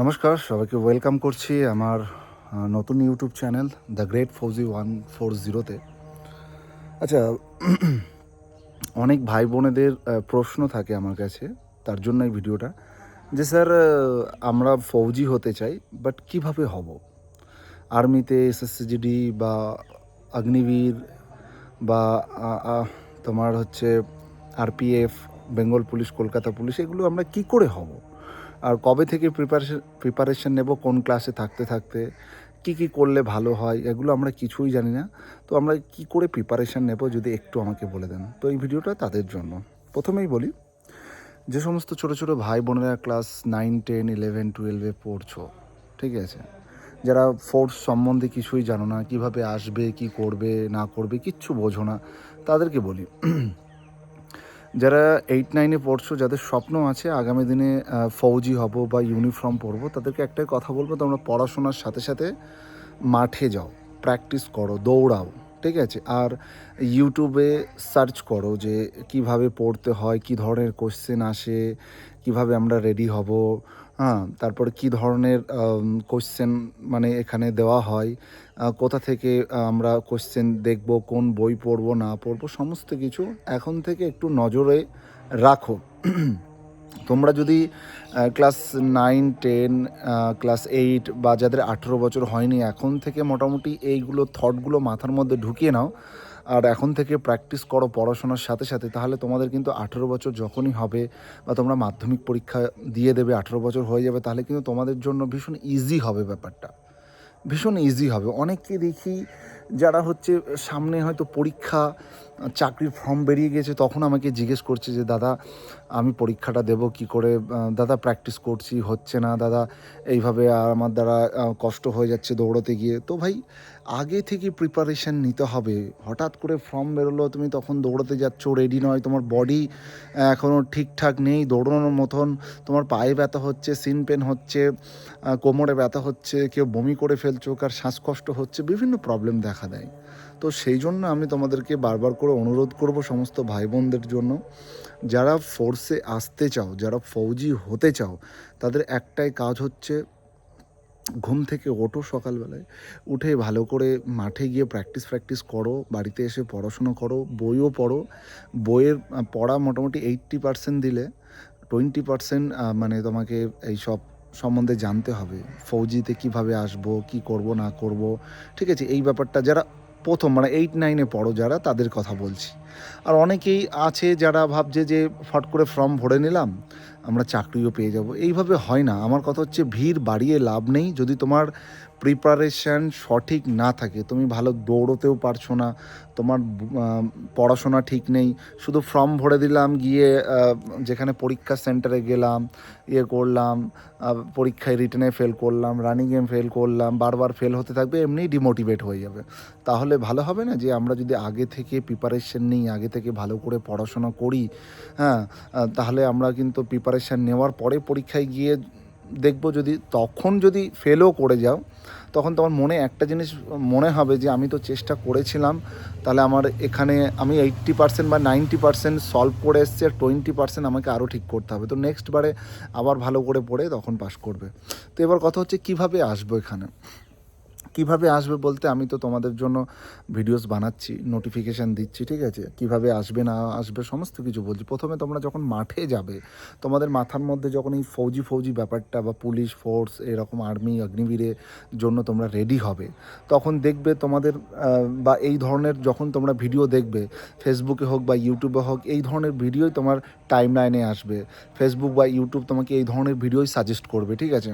নমস্কার, সবাইকে ওয়েলকাম করছি আমার নতুন YouTube channel, the great Fauji one four জিরোতে। আচ্ছা অনেক ভাই বোনেদের প্রশ্ন থাকে আমার কাছে, তার জন্য এই ভিডিওটা। যে স্যার আমরা ফৌজি হতে চাই, বাট কীভাবে হব? আর্মিতে এসএসসিজিডি বা অগ্নিবীর বা তোমার হচ্ছে RPF, Bengal police, Kolkata police, এগুলো আমরা কি করে হব? আর কবে থেকে প্রিপারেশন প্রিপারেশন নেব, কোন ক্লাসে থাকতে থাকতে, কি কি করলে ভালো হয়, এগুলো আমরা কিছুই জানি না। তো আমরা কি করে প্রিপারেশন নেব যদি একটু আমাকে বলে দেন? তো এই ভিডিওটা তাদের জন্য। প্রথমেই বলি, যে সমস্ত ছোট ছোট ভাই বোনেরা ক্লাস নাইন টেন ইলেভেন টুয়েলভে পড়ছো, ঠিক আছে? যারা ফোর্স সম্বন্ধে কিছুই জানো না, কীভাবে আসবে, কি করবে, না করবে, কিচ্ছু বোঝো না, তাদেরকে বলি। যারা এইট নাইনে পড়ছো, যাদের স্বপ্ন আছে আগামী দিনে ফৌজি হব বা ইউনিফর্ম পরবো, তাদেরকে একটাই কথা বলব, তোমরা পড়াশোনার সাথে সাথে মাঠে যাও প্র্যাকটিস করো, দৌড়াও, ঠিক আছে? আর ইউটিউবে সার্চ করো যে কীভাবে পড়তে হয়, কি ধরনের কোশ্চেন আসে, কীভাবে আমরা রেডি হব হ্যাঁ তারপর কি ধরনের কোশ্চেন মানে এখানে দেওয়া হয় কোথা থেকে আমরা কোশ্চেন দেখব, কোন বই পড়ব, না পড়ব, সমস্ত কিছু এখন থেকে একটু নজরে রাখো। তোমরা যদি class nine ten class eight বা যাদের আঠেরো বছর হয়নি, এখন থেকে মোটামুটি এইগুলো থটগুলো মাথার মধ্যে ঢুকিয়ে নাও। আর এখন থেকে প্র্যাকটিস করো পড়াশোনার সাথে সাথে, তাহলে তোমাদের কিন্তু আঠেরো বছর যখনই হবে বা তোমরা মাধ্যমিক পরীক্ষা দিয়ে দেবে, আঠেরো বছর হয়ে যাবে, তাহলে কিন্তু তোমাদের জন্য ভীষণ ইজি হবে ব্যাপারটা। ভীষণ ইজি হবে। অনেককে দেখি যারা হচ্ছে সামনে হয়তো পরীক্ষা চাকরির ফর্ম বেরিয়ে গেছে, তখন আমাকে জিজ্ঞেস করছে যে, দাদা, আমি পরীক্ষাটা দেব কি করে? দাদা প্র্যাকটিস করছি, হচ্ছে না, দাদা, এইভাবে আমার দ্বারা কষ্ট হয়ে যাচ্ছে দৌড়তে গিয়ে। তো ভাই আগে থেকে প্রিপারেশন নিতে হবে। হঠাৎ করে ফর্ম বেরোলো, তুমি তখন দৌড়াতে যাচ্ছ রেডি নয়, তোমার বডি এখনও ঠিকঠাক নেই, দৌড়ানোর মতন, তোমার পায়ে ব্যথা হচ্ছে সিন পেন হচ্ছে কোমরে ব্যথা হচ্ছে, কেউ বমি করে ফেলছো, কার শ্বাসকষ্ট হচ্ছে, বিভিন্ন প্রবলেম দেখা দেয়। তো সেই জন্য আমি তোমাদেরকে বারবার করে অনুরোধ করব সমস্ত ভাই বোনদের জন্য, যারা ফোর্সে আসতে চাও, যারা ফৌজি হতে চাও, তাদের একটাই কাজ হচ্ছে ঘুম থেকে ওঠো সকালবেলায়। উঠে ভালো করে মাঠে গিয়ে প্র্যাকটিস প্র্যাকটিস করো, বাড়িতে এসে পড়াশুনো করো, বইও পড়ো। বইয়ের পড়া মোটামুটি এইট্টি পার্সেন্ট দিলে টোয়েন্টি পার্সেন্ট মানে তোমাকে এই সব সম্বন্ধে জানতে হবে। ফৌজিতে কীভাবে আসব, কি করব, না করব, ঠিক আছে? এই ব্যাপারটা যারা প্রথম মানে এইট নাইনে পড়ো যারা, তাদের কথা বলছি। আর অনেকেই আছে যারা ভাবছে যে ফট করে ফর্ম ভরে নিলাম, আমরা চাকরিও পেয়ে যাব। এইভাবে হয় না। আমার কথা হচ্ছে ভিড় বাড়িয়ে লাভ নেই। যদি তোমার প্রিপারেশন সঠিক না থাকে, তুমি ভালো দৌড়তেও পারছ না, তোমার পড়াশোনা ঠিক নেই, শুধু ফর্ম ভরে দিলাম, গিয়ে যেখানে পরীক্ষা সেন্টারে গেলাম ইয়ে করলাম পরীক্ষায় রিটার্নে ফেল করলাম রানিংয়ে ফেল করলাম, বারবার ফেল হতে থাকবে, এমনিই ডিমোটিভেট হয়ে যাবে। তাহলে ভালো হবে না যে আমরা যদি আগে থেকে প্রিপারেশন নিই আগে থেকে ভালো করে পড়াশোনা করি হ্যাঁ তাহলে আমরা কিন্তু প্রিপারেশান নেওয়ার পরে পরীক্ষায় গিয়ে দেখব যদি, তখন যদি ফেলও করে যাও, তখন তোমার মনে একটা জিনিস মনে হবে যে আমি তো চেষ্টা করেছিলাম, তাহলে আমার এখানে আমি এইট্টি পার্সেন্ট বা নাইনটি পার্সেন্ট সলভ করে এসছি আর টোয়েন্টি পার্সেন্ট আমাকে আরও ঠিক করতে হবে। তো নেক্সট বারে আবার ভালো করে পড়ে তখন পাস করবে। তো এবার কথা হচ্ছে কীভাবে আসব এখানে? কীভাবে আসবে বলতে আমি তো তোমাদের জন্য ভিডিওস বানাচ্ছি নোটিফিকেশান দিচ্ছি, ঠিক আছে? কীভাবে আসবে, না আসবে, সমস্ত কিছু বলছি। প্রথমে তোমরা যখন মাঠে যাবে, তোমাদের মাথার মধ্যে যখন এই ফৌজি ফৌজি ব্যাপারটা বা পুলিশ ফোর্স এরকম আর্মি অগ্নিবীরের জন্য তোমরা রেডি হবে, তখন দেখবে তোমাদের বা এই ধরনের যখন তোমরা ভিডিও দেখবে ফেসবুকে হোক বা ইউটিউবে হোক, এই ধরনের ভিডিওই তোমার টাইম লাইনে আসবে। ফেসবুক বা ইউটিউব তোমাকে এই ধরনের ভিডিওই সাজেস্ট করবে, ঠিক আছে?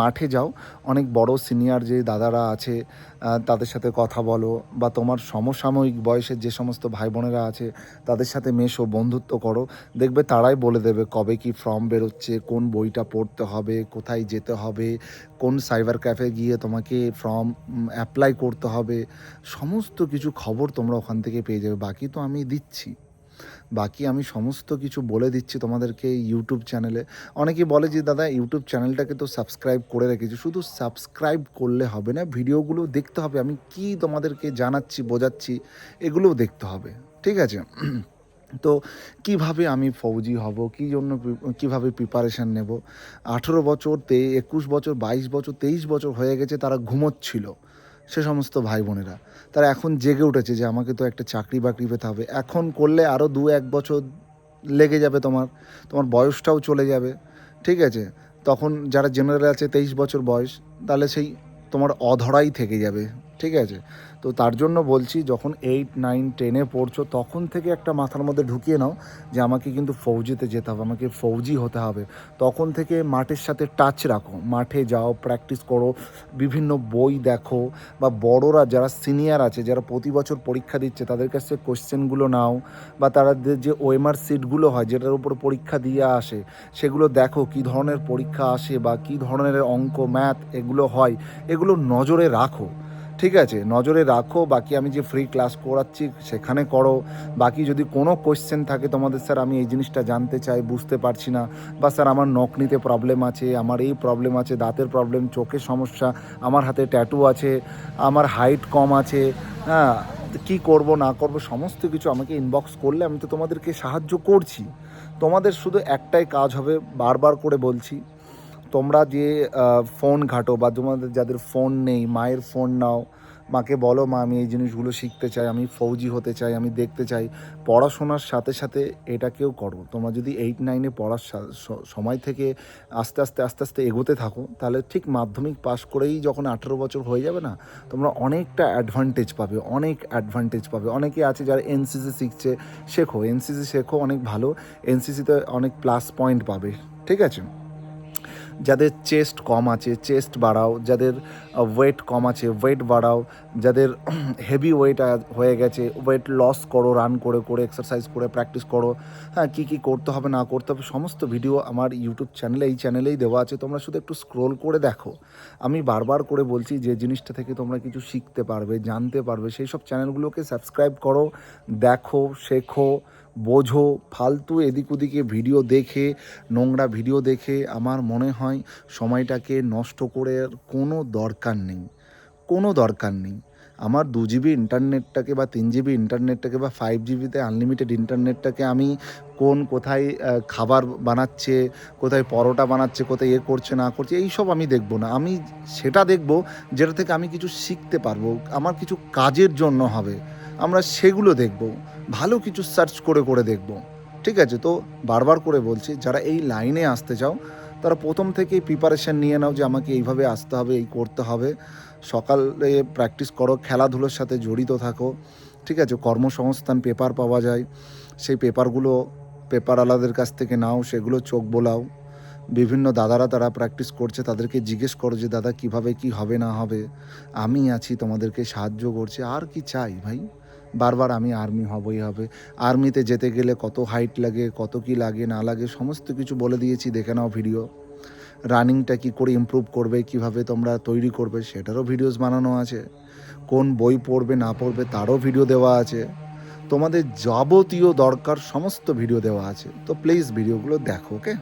মাঠে যাও, অনেক বড় সিনিয়র যে দাদারা আছে তাদের সাথে কথা বলো বা তোমার সমসাময়িক বয়সের যে সমস্ত ভাই বোনেরা আছে, তাদের সাথে মেশো, বন্ধুত্ব করো। দেখবে তারাই বলে দেবে কবে কি ফর্ম বেরোচ্ছে, কোন বইটা পড়তে হবে, কোথায় যেতে হবে, কোন সাইবার ক্যাফে গিয়ে তোমাকে ফর্ম অ্যাপ্লাই করতে হবে। সমস্ত কিছু খবর তোমরা ওখান থেকে পেয়ে যাবে, বাকি তো আমি দিচ্ছি। বাকি আমি সমস্ত কিছু বলে দিচ্ছি তোমাদেরকে ইউটিউব চ্যানেলে অনেকে বলে যে, দাদা ইউটিউব চ্যানেলটাকে তো সাবস্ক্রাইব করে রেখেছি। শুধু সাবস্ক্রাইব করলে হবে না, ভিডিওগুলো দেখতে হবে। আমি কি তোমাদেরকে জানাচ্ছি, বোঝাচ্ছি, এগুলোও দেখতে হবে। ঠিক আছে? তো কীভাবে আমি ফৌজি হব? কী জন্য কীভাবে প্রিপারেশান নেব? আঠেরো বছর তে, একুশ বছর, বাইশ বছর, তেইশ বছর হয়ে গেছে, তারা ঘুমোচ্ছিল। সে সমস্ত ভাই বোনেরা। তারা এখন জেগে উঠেছে যে আমাকে তো একটা চাকরি বাকরি পেতে হবে। এখন করলে আরও দু এক বছর লেগে যাবে তোমার তোমার বয়সটাও চলে যাবে, ঠিক আছে? তখন যারা জেনারেল আছে তেইশ বছর বয়স, তাহলে সেই তোমার অধরাই থেকে যাবে। ঠিক আছে? তো তার জন্য বলছি, যখন এইট নাইন টেনে পড়ছো, তখন থেকে একটা মাথার মধ্যে ঢুকিয়ে নাও যে আমাকে কিন্তু ফৌজিতে যেতে হবে, আমাকে ফৌজি হতে হবে। তখন থেকে মাঠের সাথে টাচ রাখো। মাঠে যাও প্র্যাকটিস করো, বিভিন্ন বই দেখো বা বড়রা যারা সিনিয়র আছে, যারা প্রতি বছর পরীক্ষা দিচ্ছে, তাদের কাছ কোশ্চেনগুলো নাও বা তাদের যে ওএমআর সিটগুলো হয়, যেটার উপর পরীক্ষা দিয়ে আসে, সেগুলো দেখো কী ধরনের পরীক্ষা আসে বা কী ধরনের অঙ্ক ম্যাথ এগুলো হয়, এগুলো নজরে রাখো। ঠিক আছে, নজরে রাখো, বাকি আমি যে ফ্রি ক্লাস করাচ্ছি সেখানে করো। বাকি যদি কোনো কোয়েশ্চেন থাকে তোমাদের স্যার আমি এই জিনিসটা জানতে চাই, বুঝতে পারছি না। বা স্যার আমার নখ নিতে প্রবলেম আছে, আমার এই প্রবলেম আছে, দাঁতের প্রবলেম চোখের সমস্যা, আমার হাতে ট্যাটু আছে, আমার হাইট কম আছে হ্যাঁ কী করব, না করব, সমস্ত কিছু আমাকে ইনবক্স করলে আমি তো তোমাদেরকে সাহায্য করছি। তোমাদের শুধু একটাই কাজ হবে, বারবার করে বলছি তোমরা যে ফোন ঘাটো বা তোমাদের যাদের ফোন নেই, মায়ের ফোন নাও, মাকে বলো, মা, আমি এই জিনিসগুলো শিখতে চাই, আমি ফৌজি হতে চাই, আমি দেখতে চাই। পড়াশোনার সাথে সাথে এটাকেও করো। তোমরা যদি এইট নাইনে পড়ার সময় থেকে আস্তে আস্তে আস্তে আস্তে এগোতে থাকো, তাহলে ঠিক মাধ্যমিক পাশ করেই যখন আঠেরো বছর হয়ে যাবে না, তোমরা অনেকটা অ্যাডভান্টেজ পাবে, অনেক অ্যাডভান্টেজ পাবে। অনেকে আছে যারা এনসিসি শিখছে, শেখো। এনসিসি শেখো, অনেক ভালো। এনসিসিতে অনেক প্লাস পয়েন্ট পাবে। ঠিক আছে? যাদের চেস্ট কম আছে, চেস্ট বাড়াও, যাদের ওয়েট কম আছে ওয়েট বাড়াও, যাদের হেভি ওয়েট হয়ে গেছে ওয়েট লস করো রান করে করে এক্সারসাইজ করে প্র্যাকটিস করো। হ্যাঁ কী কী করতে হবে, না করতে হবে, সমস্ত ভিডিও আমার ইউটিউব চ্যানেলে এই চ্যানেলেই দেওয়া আছে, তোমরা শুধু একটু স্ক্রোল করে দেখো। আমি বারবার করে বলছি, যে জিনিসটা থেকে তোমরা কিছু শিখতে পারবে, জানতে পারবে, সেই সব চ্যানেলগুলোকে সাবস্ক্রাইব করো, দেখো, শেখো বোঝো, ফালতু এদিক ওদিকে ভিডিও দেখে, নোংরা ভিডিও দেখে, আমার মনে হয় সময়টাকে নষ্ট করে কোনো দরকার নেই। কোনো দরকার নেই। আমার দু জিবি ইন্টারনেটটাকে বা তিন জিবি ইন্টারনেটটাকে বা ফাইভ জিবিতে আনলিমিটেড ইন্টারনেটটাকে আমি কোন কোথায় খাবার বানাচ্ছে, কোথায় পরোটা বানাচ্ছে, কোথায় এ করছে, না করছে, এইসব আমি দেখব না। আমি সেটা দেখব যেটা থেকে আমি কিছু শিখতে পারব। আমার কিছু কাজের জন্য হবে। আমরা সেগুলো দেখব, ভালো কিছু সার্চ করে করে দেখব। ঠিক আছে, তো বারবার করে বলছি, যারা এই লাইনে আসতে চাও, তারা প্রথম থেকেই প্রিপারেশান নিয়ে নাও যে আমাকে এইভাবে আসতে হবে, এই করতে হবে। সকালে প্র্যাকটিস করো, খেলাধুলোর সাথে জড়িত থাকো। ঠিক আছে, কর্মসংস্থান পেপার পাওয়া যায়। সেই পেপারগুলো পেপারওয়ালাদের কাছ থেকে নাও, সেগুলো চোখ বোলাও। বিভিন্ন দাদারা তারা প্র্যাকটিস করছে, তাদেরকে জিজ্ঞেস করো যে, দাদা, কীভাবে কি হবে, না হবে? আমি আছি, তোমাদেরকে সাহায্য করছি। আর কি চাই ভাই? বারবার আমি আর্মি হবই হবে। আর্মিতে যেতে গেলে কত হাইট লাগে, কত কি লাগে, না লাগে, সমস্ত কিছু বলে দিয়েছি, দেখে নাও ভিডিও রানিংটা কি করে ইমপ্রুভ করবে, কীভাবে তোমরা তৈরি করবে, সেটারও ভিডিওস বানানো আছে। কোন বই পড়বে, না পড়বে, তারও ভিডিও দেওয়া আছে। তোমাদের যাবতীয় দরকার, সমস্ত ভিডিও দেওয়া আছে। তো প্লিজ ভিডিওগুলো দেখো ওকে